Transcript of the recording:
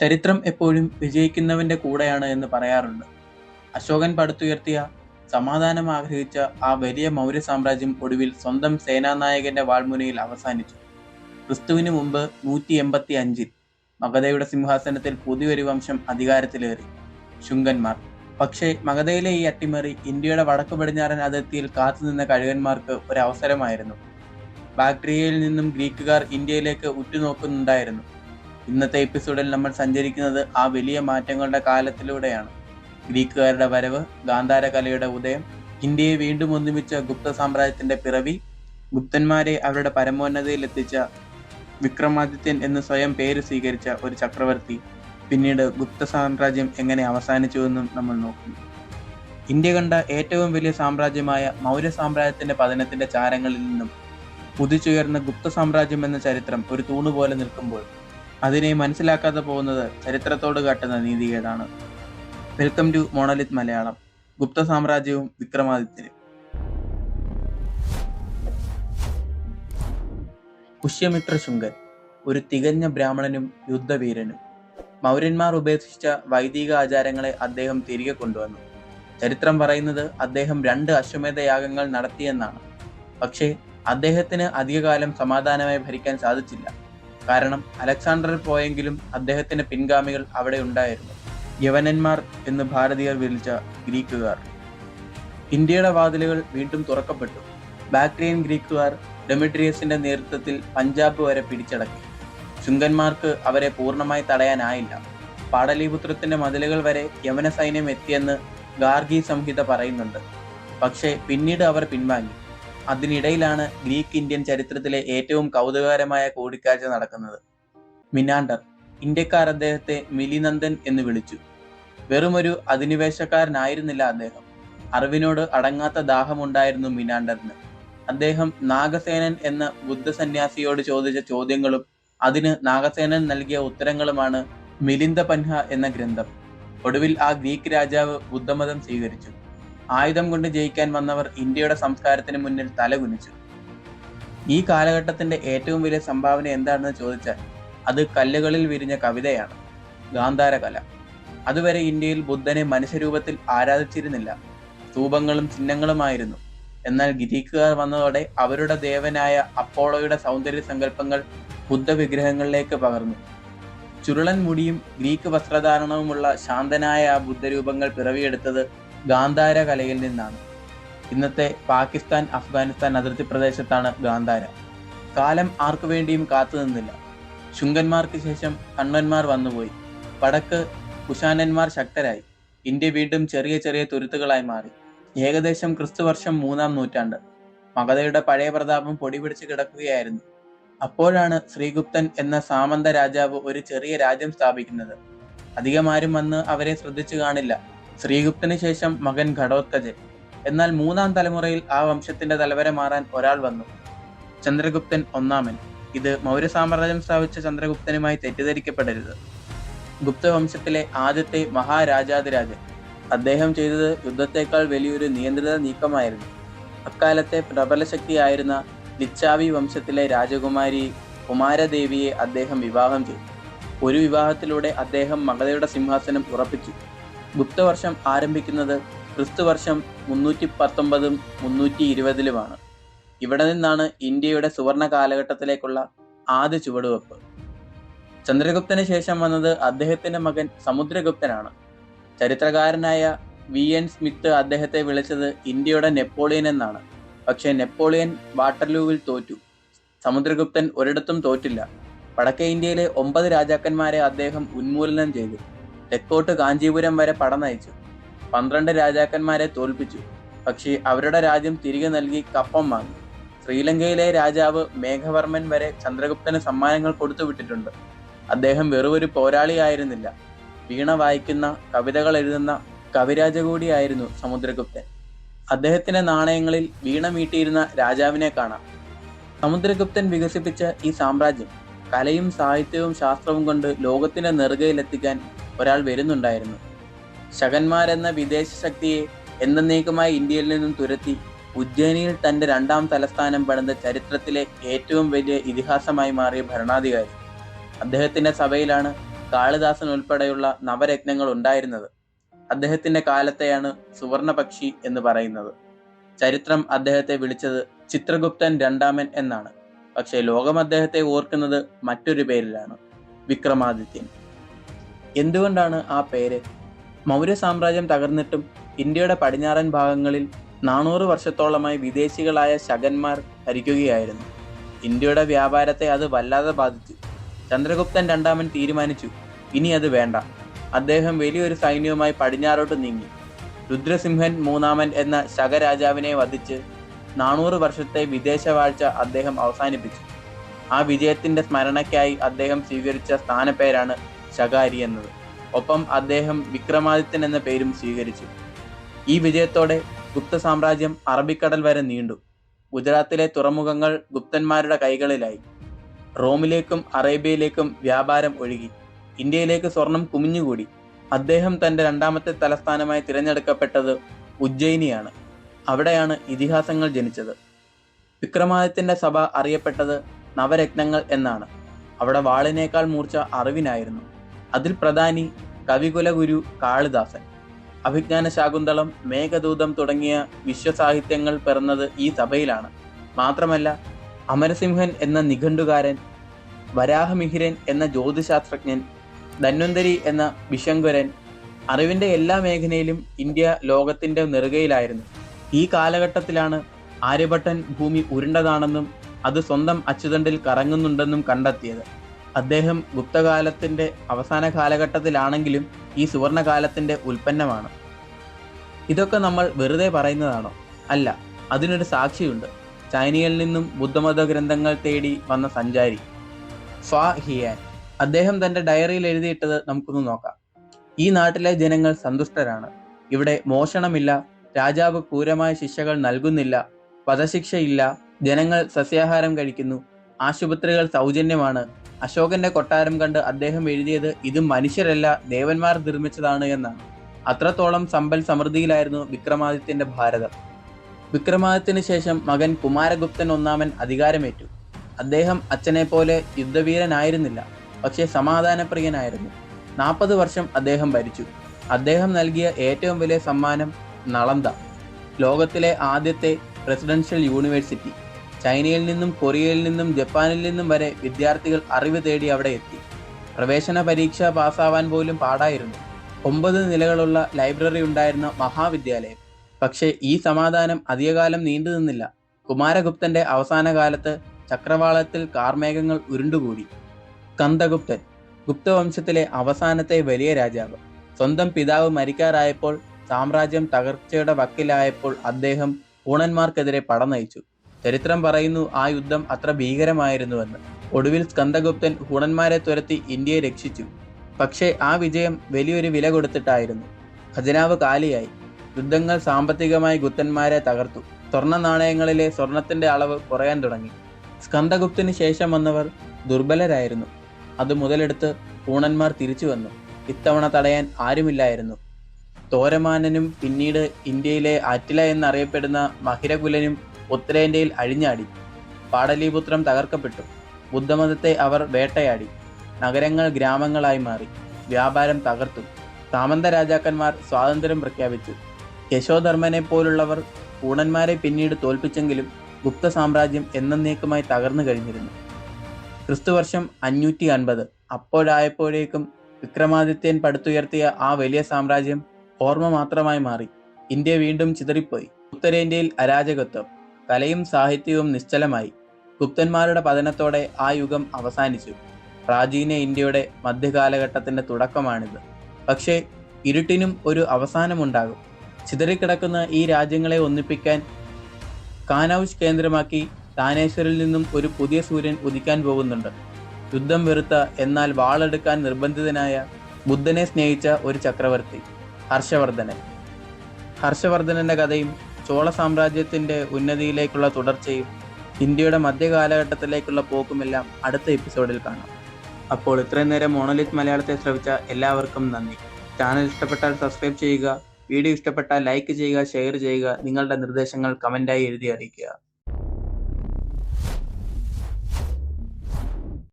ചരിത്രം എപ്പോഴും വിജയിക്കുന്നവന്റെ കൂടെയാണ് എന്ന് പറയാറുണ്ട്. അശോകൻ പടുത്തുയർത്തിയ സമാധാനം ആഗ്രഹിച്ച ആ വലിയ മൗര്യ സാമ്രാജ്യം ഒടുവിൽ സ്വന്തം സേനാനായകന്റെ വാൾമുനയിൽ അവസാനിച്ചു. ക്രിസ്തുവിന് മുമ്പ് നൂറ്റി എൺപത്തി അഞ്ചിൽ മഗധയുടെ സിംഹാസനത്തിൽ പുതിയൊരു വംശം അധികാരത്തിലേറി. ശുങ്കന്മാർ. പക്ഷേ മഗധയിലെ ഈ അട്ടിമറി ഇന്ത്യയുടെ വടക്കു പടിഞ്ഞാറൻ അതിർത്തിയിൽ കാത്തുനിന്ന കഴുകന്മാർക്ക് ഒരു അവസരമായിരുന്നു. ബാക്ടീരിയയിൽ നിന്നും ഗ്രീക്കുകാർ ഇന്ത്യയിലേക്ക് ഉറ്റുനോക്കുന്നുണ്ടായിരുന്നു. ഇന്നത്തെ എപ്പിസോഡിൽ നമ്മൾ സഞ്ചരിക്കുന്നത് ആ വലിയ മാറ്റങ്ങളുടെ കാലത്തിലൂടെയാണ്. ഗ്രീക്കുകാരുടെ വരവ് ഗാന്ധാര കലയുടെ ഉദയം ഇന്ത്യയെ വീണ്ടും ഒന്നിമിച്ച ഗുപ്ത സാമ്രാജ്യത്തിന്റെ പിറവി ഗുപ്തന്മാരെ അവരുടെ പരമോന്നതയിൽ എത്തിച്ച വിക്രമാദിത്യൻ എന്ന് സ്വയം പേര് സ്വീകരിച്ച ഒരു ചക്രവർത്തി പിന്നീട് ഗുപ്ത സാമ്രാജ്യം എങ്ങനെ അവസാനിച്ചുവെന്നും നമ്മൾ നോക്കുന്നു. ഇന്ത്യ കണ്ട ഏറ്റവും വലിയ സാമ്രാജ്യമായ മൗര്യ സാമ്രാജ്യത്തിന്റെ പതനത്തിന്റെ ചാരങ്ങളിൽ നിന്നും കുതിച്ചുയർന്ന ഗുപ്ത സാമ്രാജ്യം എന്ന ചരിത്രം ഒരു തൂണുപോലെ നിൽക്കുമ്പോൾ അതിനെ മനസ്സിലാക്കാതെ പോകുന്നത് ചരിത്രത്തോട് കാട്ടുന്ന നീതികേടാണ്. Welcome to Monolith Malayalam. Gupta സാമ്രാജ്യവും വിക്രമാദിത്യനും പുഷ്യമിത്ര ശുങ്കൻ ഒരു തികഞ്ഞ ബ്രാഹ്മണനും യുദ്ധവീരനും. മൗര്യന്മാർ ഉപേക്ഷിച്ച വൈദിക ആചാരങ്ങളെ അദ്ദേഹം തിരികെ കൊണ്ടുവന്നു. ചരിത്രം പറയുന്നത് അദ്ദേഹം രണ്ട് അശ്വമേധ യാഗങ്ങൾ നടത്തിയെന്നാണ്. പക്ഷേ അദ്ദേഹത്തിന് അധികകാലം സമാധാനമായി ഭരിക്കാൻ സാധിച്ചില്ല. കാരണം അലക്സാണ്ടറിൽ പോയെങ്കിലും അദ്ദേഹത്തിന്റെ പിൻഗാമികൾ അവിടെ ഉണ്ടായിരുന്നു. യവനന്മാർ എന്ന് ഭാരതീയർ വിളിച്ച ഗ്രീക്കുകാർ. ഇന്ത്യയുടെ വാതിലുകൾ വീണ്ടും തുറക്കപ്പെട്ടു. ബാക്ട്രിയൻ ഗ്രീക്കുകാർ ഡെമിട്രിയസിന്റെ നേതൃത്വത്തിൽ പഞ്ചാബ് വരെ പിടിച്ചടക്കി. ശുങ്കന്മാർക്ക് അവരെ പൂർണമായി തടയാനായില്ല. പാടലീപുത്രത്തിന്റെ മതിലുകൾ വരെ യവന സൈന്യം എത്തിയെന്ന് ഗാർഗി സംഹിത പറയുന്നുണ്ട്. പക്ഷേ പിന്നീട് അവർ പിൻവാങ്ങി. അതിനിടയിലാണ് ഗ്രീക്ക് ഇന്ത്യൻ ചരിത്രത്തിലെ ഏറ്റവും കൗതുകകരമായ കൂടിക്കാഴ്ച നടക്കുന്നത്. മിനാണ്ടർ ഇന്ത്യക്കാർ അദ്ദേഹത്തെ മിലിനന്ദൻ എന്ന് വിളിച്ചു. വെറുമൊരു അധിനിവേശക്കാരനായിരുന്നില്ല അദ്ദേഹം. അറിവിനോട് അടങ്ങാത്ത ദാഹമുണ്ടായിരുന്നു മിനാണ്ടറിന്. അദ്ദേഹം നാഗസേനൻ എന്ന ബുദ്ധസന്യാസിയോട് ചോദിച്ച ചോദ്യങ്ങളും അതിന് നാഗസേനൻ നൽകിയ ഉത്തരങ്ങളുമാണ് മിലിന്ദ പൻഹ എന്ന ഗ്രന്ഥം. ഒടുവിൽ ആ ഗ്രീക്ക് രാജാവ് ബുദ്ധമതം സ്വീകരിച്ചു. ആയുധം കൊണ്ട് ജയിക്കാൻ വന്നവർ ഇന്ത്യയുടെ സംസ്കാരത്തിന് മുന്നിൽ തലകുനിച്ചു. ഈ കാലഘട്ടത്തിന്റെ ഏറ്റവും വലിയ സംഭാവന എന്താണെന്ന് ചോദിച്ചാൽ അത് കല്ലുകളിൽ വിരിഞ്ഞ കവിതയാണ് ഗാന്ധാര കല അതുവരെ ഇന്ത്യയിൽ ബുദ്ധനെ മനുഷ്യരൂപത്തിൽ ആരാധിച്ചിരുന്നില്ല. സ്തൂപങ്ങളും ചിഹ്നങ്ങളുമായിരുന്നു. എന്നാൽ ഗിരീക്കുകാർ വന്നതോടെ അവരുടെ ദേവനായ അപ്പോളോയുടെ സൗന്ദര്യ സങ്കല്പങ്ങൾ ബുദ്ധ വിഗ്രഹങ്ങളിലേക്ക് പകർന്നു. ചുരുളൻ മുടിയും ഗ്രീക്ക് വസ്ത്രധാരണവുമുള്ള ശാന്തനായ ആ ബുദ്ധരൂപങ്ങൾ പിറവിയെടുത്തത് ഗാന്ധാര കലയിൽ നിന്നാണ്. ഇന്നത്തെ പാകിസ്ഥാൻ അഫ്ഗാനിസ്ഥാൻ അതിർത്തി പ്രദേശത്താണ് ഗാന്ധാര. കാലം ആർക്കു വേണ്ടിയും കാത്തു നിന്നില്ല. ശുങ്കന്മാർക്ക് ശേഷം കണ്ണന്മാർ വന്നുപോയി. വടക്ക് കുശാനന്മാർ ശക്തരായി. ഇന്ത്യ വീണ്ടും ചെറിയ ചെറിയ തുരുത്തുകളായി മാറി. ഏകദേശം ക്രിസ്തുവർഷം മൂന്നാം നൂറ്റാണ്ട്. മഗധയുടെ പഴയ പ്രതാപം പൊടിപിടിച്ച് കിടക്കുകയായിരുന്നു. അപ്പോഴാണ് ശ്രീഗുപ്തൻ എന്ന സാമന്ത രാജാവ് ഒരു ചെറിയ രാജ്യം സ്ഥാപിക്കുന്നത്. അധികമാരും വന്ന് അവരെ ശ്രദ്ധിച്ചു കാണില്ല. ശ്രീഗുപ്തന് ശേഷം മകൻ ഘടോത്കജൻ. എന്നാൽ മൂന്നാം തലമുറയിൽ ആ വംശത്തിന്റെ തലവരെ മാറാൻ ഒരാൾ വന്നു. ചന്ദ്രഗുപ്തൻ ഒന്നാമൻ. ഇത് മൗര്യ സാമ്രാജ്യം സ്ഥാപിച്ച ചന്ദ്രഗുപ്തനുമായി തെറ്റിദ്ധരിക്കപ്പെടരുത്. ഗുപ്തവംശത്തിലെ ആദ്യത്തെ മഹാരാജാതിരാജൻ അദ്ദേഹം ചെയ്തത് യുദ്ധത്തെക്കാൾ വലിയൊരു നിയന്ത്രിത നീക്കമായിരുന്നു. അക്കാലത്തെ പ്രബല ശക്തിയായിരുന്ന ലിച്ചാവി വംശത്തിലെ രാജകുമാരി കുമാരദേവിയെ അദ്ദേഹം വിവാഹം ചെയ്തു. ഒരു വിവാഹത്തിലൂടെ അദ്ദേഹം മഗധയുടെ സിംഹാസനം ഉറപ്പിച്ചു. ഗുപ്തവർഷം ആരംഭിക്കുന്നത് ക്രിസ്തുവർഷം മുന്നൂറ്റി പത്തൊമ്പതും മുന്നൂറ്റി ഇരുപതിലുമാണ് ഇവിടെ നിന്നാണ് ഇന്ത്യയുടെ സുവർണ കാലഘട്ടത്തിലേക്കുള്ള ആദ്യ ചുവടുവെപ്പ്. ചന്ദ്രഗുപ്തന് ശേഷം വന്നത് അദ്ദേഹത്തിന്റെ മകൻ സമുദ്രഗുപ്തനാണ്. ചരിത്രകാരനായ വി. എൻ. സ്മിത്ത് അദ്ദേഹത്തെ വിളിച്ചത് ഇന്ത്യയുടെ നെപ്പോളിയൻ എന്നാണ്. പക്ഷേ നെപ്പോളിയൻ വാട്ടർലൂവിൽ തോറ്റു. സമുദ്രഗുപ്തൻ ഒരിടത്തും തോറ്റില്ല. വടക്കേ ഇന്ത്യയിലെ ഒമ്പത് രാജാക്കന്മാരെ അദ്ദേഹം ഉന്മൂലനം ചെയ്തു. തെക്കോട്ട് കാഞ്ചീപുരം വരെ പടനയിച്ചു പന്ത്രണ്ട് രാജാക്കന്മാരെ തോൽപ്പിച്ചു. പക്ഷേ അവരുടെ രാജ്യം തിരികെ നൽകി കപ്പം വാങ്ങി. ശ്രീലങ്കയിലെ രാജാവ് മേഘവർമ്മൻ വരെ ചന്ദ്രഗുപ്തന് സമ്മാനങ്ങൾ കൊടുത്തുവിട്ടിട്ടുണ്ട് അദ്ദേഹം വെറുമൊരു പോരാളിയായിരുന്നില്ല വീണ വായിക്കുന്ന കവിതകൾ എഴുതുന്ന കവിരാജ കൂടിയായിരുന്നു സമുദ്രഗുപ്തൻ. അദ്ദേഹത്തിന്റെ നാണയങ്ങളിൽ വീണ മീട്ടിയിരുന്ന രാജാവിനെ കാണാം. സമുദ്രഗുപ്തൻ വികസിപ്പിച്ച ഈ സാമ്രാജ്യം കലയും സാഹിത്യവും ശാസ്ത്രവും കൊണ്ട് ലോകത്തിന്റെ നെറുകയിലെത്തിക്കാൻ ഒരാൾ വരുന്നുണ്ടായിരുന്നു. ശകന്മാരെന്ന വിദേശ ശക്തിയെ എന്നേക്കുമായി ഇന്ത്യയിൽ നിന്നും തുരത്തി ഉജ്ജയിനിയിൽ തന്റെ രണ്ടാം തലസ്ഥാനം പണിത ചരിത്രത്തിലെ ഏറ്റവും വലിയ ഇതിഹാസമായി മാറിയ ഭരണാധികാരി. അദ്ദേഹത്തിന്റെ സഭയിലാണ് കാളിദാസൻ ഉൾപ്പെടെയുള്ള നവരത്നങ്ങൾ ഉണ്ടായിരുന്നത്. അദ്ദേഹത്തിന്റെ കാലത്തെയാണ് സുവർണപക്ഷി എന്ന് പറയുന്നത്. ചരിത്രം അദ്ദേഹത്തെ വിളിച്ചത് ചിത്രഗുപ്തൻ രണ്ടാമൻ എന്നാണ്. പക്ഷേ ലോകം അദ്ദേഹത്തെ ഓർക്കുന്നത് മറ്റൊരു പേരിലാണ്. വിക്രമാദിത്യൻ. എന്തുകൊണ്ടാണ് ആ പേര്? മൗര്യ സാമ്രാജ്യം തകർന്നിട്ടും ഇന്ത്യയുടെ പടിഞ്ഞാറൻ ഭാഗങ്ങളിൽ നാനൂറ് വർഷത്തോളമായി വിദേശികളായ ശകന്മാർ ഭരിക്കുകയായിരുന്നു. ഇന്ത്യയുടെ വ്യാപാരത്തെ അത് വല്ലാതെ ബാധിച്ചു. ചന്ദ്രഗുപ്തൻ രണ്ടാമൻ തീരുമാനിച്ചു ഇനി അത് വേണ്ട. അദ്ദേഹം വലിയൊരു സൈന്യവുമായി പടിഞ്ഞാറോട്ട് നീങ്ങി. രുദ്രസിംഹൻ മൂന്നാമൻ എന്ന ശകരാജാവിനെ വധിച്ച് നാനൂറ് വർഷത്തെ വിദേശവാഴ്ച അദ്ദേഹം അവസാനിപ്പിച്ചു. ആ വിജയത്തിന്റെ സ്മരണയ്ക്കായി അദ്ദേഹം സ്വീകരിച്ച സ്ഥാനപ്പേരാണ് ശകാരി എന്നത്. ഒപ്പം അദ്ദേഹം വിക്രമാദിത്യൻ എന്ന പേരും സ്വീകരിച്ചു. ഈ വിജയത്തോടെ ഗുപ്ത സാമ്രാജ്യം അറബിക്കടൽ വരെ നീണ്ടു. ഗുജറാത്തിലെ തുറമുഖങ്ങൾ ഗുപ്തന്മാരുടെ കൈകളിലായി. റോമിലേക്കും അറേബ്യയിലേക്കും വ്യാപാരം ഒഴുകി. ഇന്ത്യയിലേക്ക് സ്വർണം കുമിഞ്ഞുകൂടി. അദ്ദേഹം തന്റെ രണ്ടാമത്തെ തലസ്ഥാനമായി തിരഞ്ഞെടുക്കപ്പെട്ടത് ഉജ്ജയിനിയാണ്. അവിടെയാണ് ഇതിഹാസങ്ങൾ ജനിച്ചത്. വിക്രമാദിത്യന്റെ സഭ അറിയപ്പെട്ടത് നവരത്നങ്ങൾ എന്നാണ്. അവിടെ വാളിനേക്കാൾ മൂർച്ച അറിവിനായിരുന്നു. അതിൽ പ്രധാനി കവികുലഗുരു കാളിദാസൻ. അഭിജ്ഞാന ശാകുന്തളം മേഘദൂതം തുടങ്ങിയ വിശ്വസാഹിത്യങ്ങൾ പിറന്നത് ഈ സഭയിലാണ്. മാത്രമല്ല അമരസിംഹൻ എന്ന നിഘണ്ടുകാരൻ വരാഹമിഹിരൻ എന്ന ജ്യോതിശാസ്ത്രജ്ഞൻ ധന്വന്തരി എന്ന വിശങ്കുരൻ അറിവിന്റെ എല്ലാ മേഖലയിലും ഇന്ത്യ ലോകത്തിന്റെ നെറുകയിലായിരുന്നു. ഈ കാലഘട്ടത്തിലാണ് ആര്യഭട്ടൻ ഭൂമി ഉരുണ്ടതാണെന്നും അത് സ്വന്തം അച്ചുതണ്ടിൽ കറങ്ങുന്നുണ്ടെന്നും കണ്ടെത്തിയത്. അദ്ദേഹം ഗുപ്തകാലത്തിന്റെ അവസാന കാലഘട്ടത്തിലാണെങ്കിലും ഈ സുവർണകാലത്തിന്റെ ഉൽപ്പന്നമാണ്. ഇതൊക്കെ നമ്മൾ വെറുതെ പറയുന്നതാണോ? അല്ല അതിനൊരു സാക്ഷിയുണ്ട്. ചൈനയിൽ നിന്നും ബുദ്ധമത ഗ്രന്ഥങ്ങൾ തേടി വന്ന സഞ്ചാരി. ഫാ ഹിയാൻ. അദ്ദേഹം തന്റെ ഡയറിയിൽ എഴുതിയിട്ടത് നമുക്കൊന്ന് നോക്കാം. ഈ നാട്ടിലെ ജനങ്ങൾ സന്തുഷ്ടരാണ്. ഇവിടെ മോഷണമില്ല രാജാവ് ക്രൂരമായ ശിക്ഷകൾ നൽകുന്നില്ല വധശിക്ഷയില്ല ജനങ്ങൾ സസ്യാഹാരം കഴിക്കുന്നു ആശുപത്രികൾ സൗജന്യമാണ്. അശോകന്റെ കൊട്ടാരം കണ്ട് അദ്ദേഹം എഴുതിയത് ഇത് മനുഷ്യരല്ല ദേവന്മാർ നിർമ്മിച്ചതാണ് എന്നാണ്. അത്രത്തോളം സമ്പൽ സമൃദ്ധിയിലായിരുന്നു വിക്രമാദിത്യന്റെ ഭാരതം. വിക്രമാദിത്യന് ശേഷം മകൻ കുമാരഗുപ്തൻ ഒന്നാമൻ അധികാരമേറ്റു. അദ്ദേഹം അച്ഛനെ പോലെ യുദ്ധവീരനായിരുന്നില്ല പക്ഷേ സമാധാനപ്രിയനായിരുന്നു. നാൽപ്പത് വർഷം അദ്ദേഹം ഭരിച്ചു. അദ്ദേഹം നൽകിയ ഏറ്റവും വലിയ സമ്മാനം നളന്ദ. ലോകത്തിലെ ആദ്യത്തെ പ്രസിഡൻഷ്യൽ യൂണിവേഴ്സിറ്റി. ചൈനയിൽ നിന്നും കൊറിയയിൽ നിന്നും ജപ്പാനിൽ നിന്നും വരെ വിദ്യാർത്ഥികൾ അറിവ് തേടി അവിടെ എത്തി. പ്രവേശന പരീക്ഷ പാസ്സാവാൻ പോലും പാടായിരുന്നു. ഒമ്പത് നിലകളുള്ള ലൈബ്രറി ഉണ്ടായിരുന്ന മഹാവിദ്യാലയം. പക്ഷേ ഈ സമാധാനം അധികകാലം നീണ്ടു നിന്നില്ല. കുമാരഗുപ്തന്റെ അവസാന കാലത്ത് ചക്രവാളത്തിൽ കാർമേഘങ്ങൾ ഉരുണ്ടുകൂടി. സ്കന്ദഗുപ്തൻ ഗുപ്തവംശത്തിലെ അവസാനത്തെ വലിയ രാജാവ്. സ്വന്തം പിതാവ് മരിക്കാറായപ്പോൾ സാമ്രാജ്യം തകർച്ചയുടെ വക്കിലായപ്പോൾ അദ്ദേഹം ഊണന്മാർക്കെതിരെ പട നയിച്ചു ചരിത്രം പറയുന്നു ആ യുദ്ധം അത്ര ഭീകരമായിരുന്നുവെന്ന്. ഒടുവിൽ സ്കന്ദഗുപ്തൻ ഹുണന്മാരെ തുരത്തി ഇന്ത്യയെ രക്ഷിച്ചു. പക്ഷേ ആ വിജയം വലിയൊരു വില കൊടുത്തിട്ടായിരുന്നു. ഖജനാവ് കാലിയായി. യുദ്ധങ്ങൾ സാമ്പത്തികമായി ഗുപ്തന്മാരെ തകർത്തു. സ്വർണ നാണയങ്ങളിലെ സ്വർണത്തിന്റെ അളവ് കുറയാൻ തുടങ്ങി. സ്കന്ദഗുപ്തന് ശേഷം വന്നവർ ദുർബലരായിരുന്നു. അത് മുതലെടുത്ത് പൂണന്മാർ തിരിച്ചു വന്നു. ഇത്തവണ തടയാൻ ആരുമില്ലായിരുന്നു. തോരമാനനും പിന്നീട് ഇന്ത്യയിലെ ആറ്റില എന്നറിയപ്പെടുന്ന മഹിരകുലനും ഉത്തരേന്ത്യയിൽ അഴിഞ്ഞാടി. പാടലീപുത്രം തകർക്കപ്പെട്ടു. ബുദ്ധമതത്തെ അവർ വേട്ടയാടി. നഗരങ്ങൾ ഗ്രാമങ്ങളായി മാറി. വ്യാപാരം തകർത്തു. സാമന്ത രാജാക്കന്മാർ സ്വാതന്ത്ര്യം പ്രഖ്യാപിച്ചു. യശോധർമ്മനെ പോലുള്ളവർ കൂണന്മാരെ പിന്നീട് തോൽപ്പിച്ചെങ്കിലും ഗുപ്ത സാമ്രാജ്യം എന്നേക്കുമായി തകർന്നു കഴിഞ്ഞിരുന്നു. ക്രിസ്തുവർഷം അഞ്ഞൂറ്റി അൻപത് അപ്പോഴായപ്പോഴേക്കും വിക്രമാദിത്യൻ പടുത്തുയർത്തിയ ആ വലിയ സാമ്രാജ്യം ഓർമ്മ മാത്രമായി മാറി. ഇന്ത്യ വീണ്ടും ചിതറിപ്പോയി. ഉത്തരേന്ത്യയിൽ അരാജകത്വം. കലയും സാഹിത്യവും നിശ്ചലമായി. ഗുപ്തന്മാരുടെ പതനത്തോടെ ആ യുഗം അവസാനിച്ചു. പ്രാചീന ഇന്ത്യയുടെ മധ്യകാലഘട്ടത്തിന്റെ തുടക്കമാണിത്. പക്ഷേ ഇരുട്ടിനും ഒരു അവസാനമുണ്ടാകും. ചിതറിക്കിടക്കുന്ന ഈ രാജ്യങ്ങളെ ഒന്നിപ്പിക്കാൻ കാനൌജ് കേന്ദ്രമാക്കി താനേശ്വരിൽ നിന്നും ഒരു പുതിയ സൂര്യൻ ഉദിക്കാൻ പോകുന്നുണ്ട്. യുദ്ധം വെറുത്ത എന്നാൽ വാളെടുക്കാൻ നിർബന്ധിതനായ ബുദ്ധനെ സ്നേഹിച്ച ഒരു ചക്രവർത്തി ഹർഷവർദ്ധനൻ. ഹർഷവർദ്ധനന്റെ കഥയും ചോള സാമ്രാജ്യത്തിന്റെ ഉന്നതിയിലേക്കുള്ള തുടർച്ചയും ഇന്ത്യയുടെ മധ്യകാലഘട്ടത്തിലേക്കുള്ള പോക്കുമെല്ലാം അടുത്ത എപ്പിസോഡിൽ കാണാം. അപ്പോൾ ഇത്രയും നേരം മോണലിറ്റ് മലയാളത്തെ ശ്രവിച്ച എല്ലാവർക്കും നന്ദി. ചാനൽ ഇഷ്ടപ്പെട്ടാൽ സബ്സ്ക്രൈബ് ചെയ്യുക വീഡിയോ ഇഷ്ടപ്പെട്ടാൽ ലൈക്ക് ചെയ്യുക ഷെയർ ചെയ്യുക നിങ്ങളുടെ നിർദ്ദേശങ്ങൾ കമന്റായി എഴുതി അറിയിക്കുക.